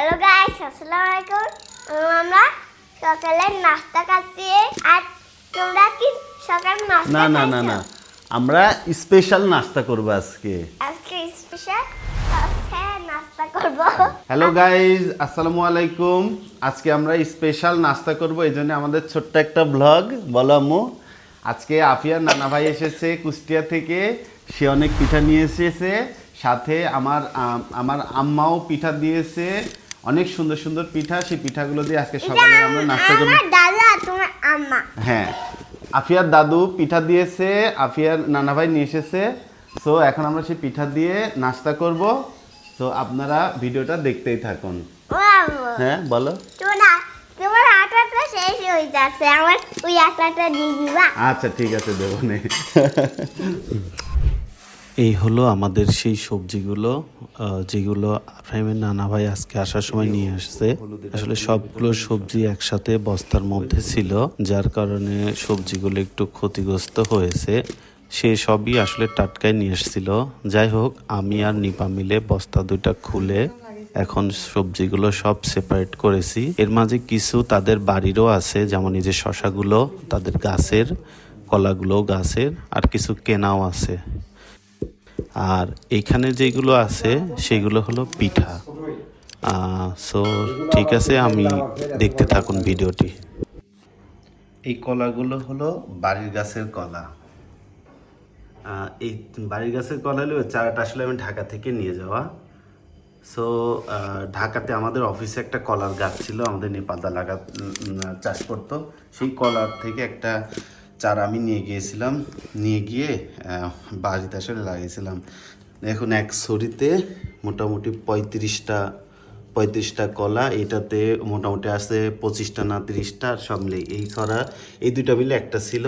Hello guys আসসালামু আলাইকুম আমরা সকালে নাস্তা খাচ্ছি। আর তোমরা কি সকালে নাস্তা না না না না। আমরা স্পেশাল নাস্তা করব আজকে। আজকে স্পেশাল হ্যাঁ নাস্তা করব। হ্যালো গাইজ আসসালামু আলাইকুম। আজকে আমরা স্পেশাল নাস্তা করব এই জন্য আমাদের ছোট্ট একটা ব্লগ বলো আম্মু আজকে আফিয়ার নানা ভাই এসেছে কুষ্টিয়া থেকে। সে অনেক পিঠা নিয়ে এসেছে। সাথে আমার আমার আম্মাও পিঠা দিয়েছে। অনেক সুন্দর সুন্দর পিঠা সেই পিঠাগুলো দিয়ে আজকে সকালে আমরা নাস্তা করব। আমার দাদা আর তোমার আম্মা। হ্যাঁ আফিয়ার দাদু পিঠা দিয়েছে আফিয়ার নানা ভাই নিয়ে এসেছে। সো এখন আমরা সেই পিঠা দিয়ে নাস্তা করব। তো আপনারা ভিডিওটা দেখতেই থাকুন। হ্যাঁ বলো। তোমরা তোমার আটাটা শেষ হয়ে যাচ্ছে। আমার ওই আটাটা দিয়ে দিবা। আচ্ছা ঠিক আছে দেবো নে। এই হলো আমাদের সেই সবজিগুলো যেগুলো আফরাইমের নানা ভাই আজকে আসার সময় নিয়ে আসছে। আসলে সবগুলো সবজি একসাথে বস্তার মধ্যে ছিল, যার কারণে সবজিগুলো একটু ক্ষতিগ্রস্ত হয়েছে। সে সবই আসলে টাটকায় নিয়ে এসেছিল যাই হোক, আমি আর নিপা মিলে বস্তা দুইটা খুলে এখন সবজিগুলো সব সেপারেট করেছি। এর মাঝে কিছু তাদের বাড়িরও আছে, যেমন এই যে শশাগুলো, তাদের গাছের কলাগুলো গাছের, আর কিছু কেনাও আছে। আর এখানে যেগুলো আছে, সেগুলো হলো পিঠা। সো, ঠিক আছে, আমি দেখতে থাকুন ভিডিওটি। এই কলাগুলো হলো বাড়ির গাছের কলা। এই বাড়ির গাছের কলা হলো চারাটা আসলে আমি ঢাকা থেকে নিয়ে যাওয়া। সো ঢাকাতে আমাদের অফিসে একটা কলার গাছ ছিল, আমাদের নেপালদা লাগা চাষ করতো। সেই কলার থেকে একটা চারা আমি নিয়ে গিয়েছিলাম, নিয়ে গিয়ে বাড়িতে আসলে লাগিয়েছিলাম। এখন এক ছড়িতে মোটামুটি পঁয়ত্রিশটা পঁয়ত্রিশটা কলা, এটাতে মোটামুটি আছে পঁচিশটা না তিরিশটা, আর সব মিলে এই ছড়া, এই দুইটা মিলে একটা ছিল,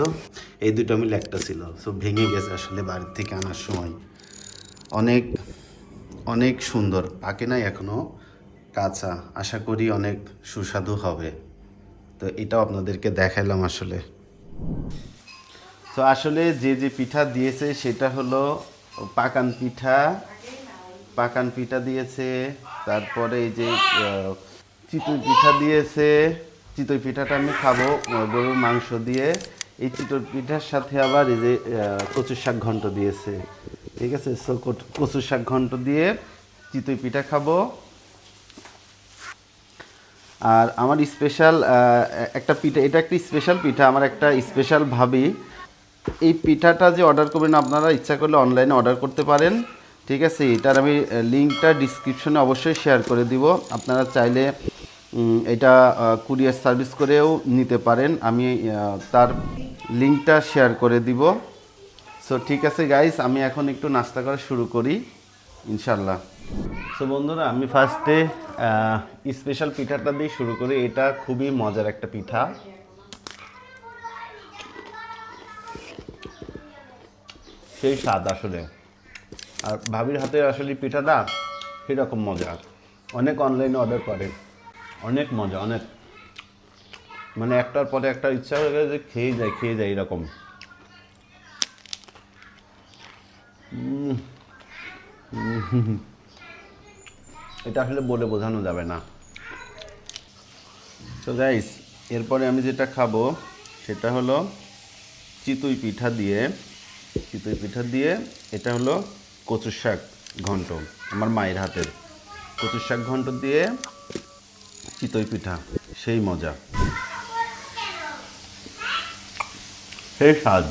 এই দুইটা মিলে একটা ছিল। সো ভেঙে গেছে আসলে বাড়ির থেকে আনার সময়। অনেক অনেক সুন্দর, পাকে নাই এখনও কাঁচা। আশা করি অনেক সুস্বাদু হবে। তো এটাও আপনাদেরকে দেখাইলাম আসলে। তো আসলে যে যে পিঠা দিয়েছে সেটা হলো পাকান পিঠা। পাকান পিঠা দিয়েছে, তারপরে এই যে চিতই পিঠা দিয়েছে। চিতই পিঠাটা আমি খাব গরুর মাংস দিয়ে। এই চিতই পিঠার সাথে আবার এই যে কচুর শাক ঘন্ট দিয়েছে। ঠিক আছে? কচুর শাক ঘন্ট দিয়ে চিতই পিঠা খাব। আর আমার স্পেশাল একটা পিঠা, এটা একটা স্পেশাল পিঠা, আমার একটা স্পেশাল ভাবি। এই পিঠাটা যে অর্ডার করবেন, আপনারা ইচ্ছা করলে অনলাইনে অর্ডার করতে পারেন। ঠিক আছে, এটার আমি লিঙ্কটা ডিসক্রিপশনে অবশ্যই শেয়ার করে দিব। আপনারা চাইলে এটা কুরিয়ার সার্ভিস করেও নিতে পারেন। আমি তার লিঙ্কটা শেয়ার করে দিব। সো ঠিক আছে গাইস আমি এখন একটু নাস্তা করা শুরু করি ইনশাল্লাহ সো বন্ধুরা, আমি ফার্স্টে স্পেশাল পিঠাটা দিয়ে শুরু করি। এটা খুবই মজার একটা পিঠা। সেই স্বাদ আসলে। আর ভাবির হাতে আসলে পিঠাটা সেরকম মজা অনেক অনলাইনে অর্ডার করে। অনেক মজা, অনেক। মানে একটার পরে একটা ইচ্ছা হয়ে গেছে যে খেয়ে যায় খেয়ে যায় এরকম। উম। এটা আসলে বলে বোঝানো যাবে না। তো গাইস এরপরে আমি যেটা খাব, সেটা হলো চিতই পিঠা দিয়ে, চিতই পিঠা দিয়ে এটা হলো কচুর শাক ঘন্ট, আমার মায়ের হাতের। কচুর শাক ঘন্ট দিয়ে চিতই পিঠা, সেই মজা। সেই স্বাদ।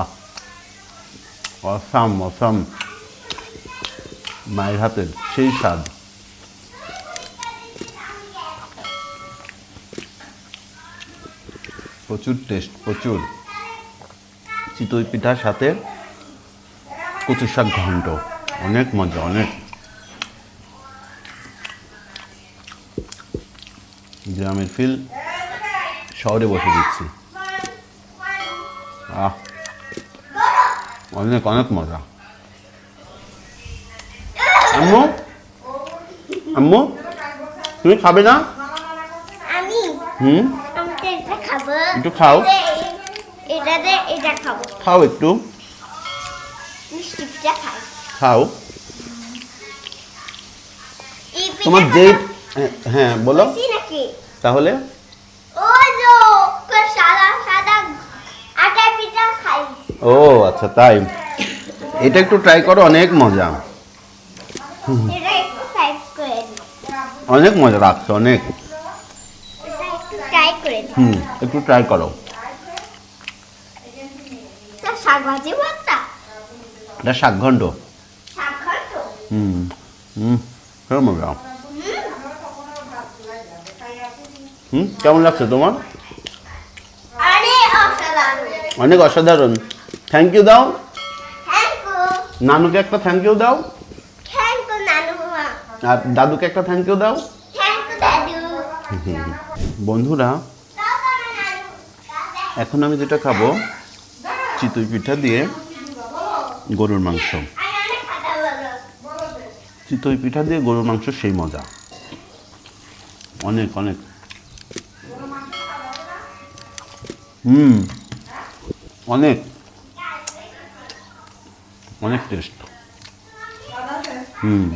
আহ অসাম অসাম মায়ের হাতের সেই স্বাদ প্রচুর টেস্ট প্রচুর। চিতই পিঠার সাথে কচুর শাক ঘন্ট। অনেক মজা, অনেক। গ্রামের ফিল শহরে বসে দিচ্ছি আহ। অনেক অনেক মজা। আম্মু? আম্মু? তুমি খাবে না? হুম? একটু খাও। খাও একটু। খাও। তোমার যেই হ্যাঁ বলো। তাহলে? ও আচ্ছা তাই। এটা একটু ট্রাই করো অনেক মজা। অনেক মজা লাগছে অনেক। হুম একটু ট্রাই করো। এটা শাক খাও হুম হুম মজা। হুম কেমন লাগছে তোমার? অনেক অসাধারণ। থ্যাংক ইউ দাও। নানুকে একটা থ্যাংক ইউ দাও। আর দাদুকে একটা থ্যাংক ইউ দাও। বন্ধুরা এখন আমি যেটা খাব চিতই পিঠা দিয়ে গরুর মাংস। চিতই পিঠা দিয়ে গরুর মাংস সেই মজা। অনেক অনেক। হুম অনেক। অনেক টেস্ট হুম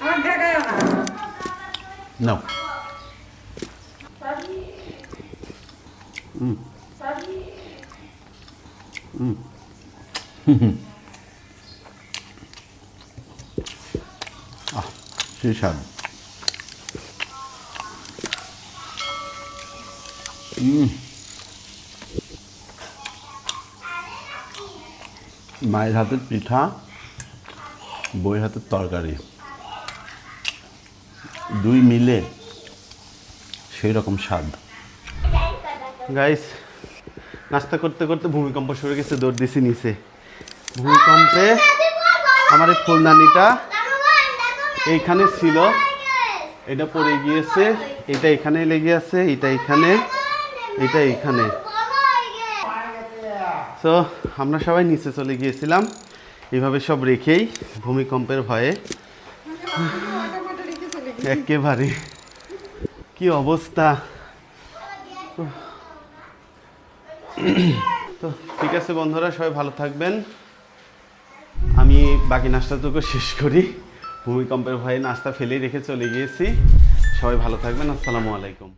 আমার দেখায় না নাও হুম হুম আহ সেই স্বাদ হুম মায়ের হাতের পিঠা বই হাতের তরকারি। দুই মিলে সেই রকম স্বাদ। গাইস নাস্তা করতে করতে ভূমিকম্প সরে গেছে, দৌড় দিছি নিচে। ভূমিকম্পে আমার এই ফুলদানিটা এইখানে ছিল, এটা পড়ে গিয়েছে, এটা এখানে লেগে আছে, এটা এখানে এটা এখানে। তো আমরা সবাই নিচে চলে গিয়েছিলাম। এইভাবে সব রেখেই ভূমিকম্পের ভয়ে। একেবারে। কি অবস্থা? তো ঠিক আছে বন্ধুরা, সবাই ভালো থাকবেন। আমি বাকি নাস্তাটুকু শেষ করি। ভূমিকম্পের ভয়ে নাস্তা ফেলেই রেখে চলে গিয়েছি। সবাই ভালো থাকবেন। আসসালামু আলাইকুম।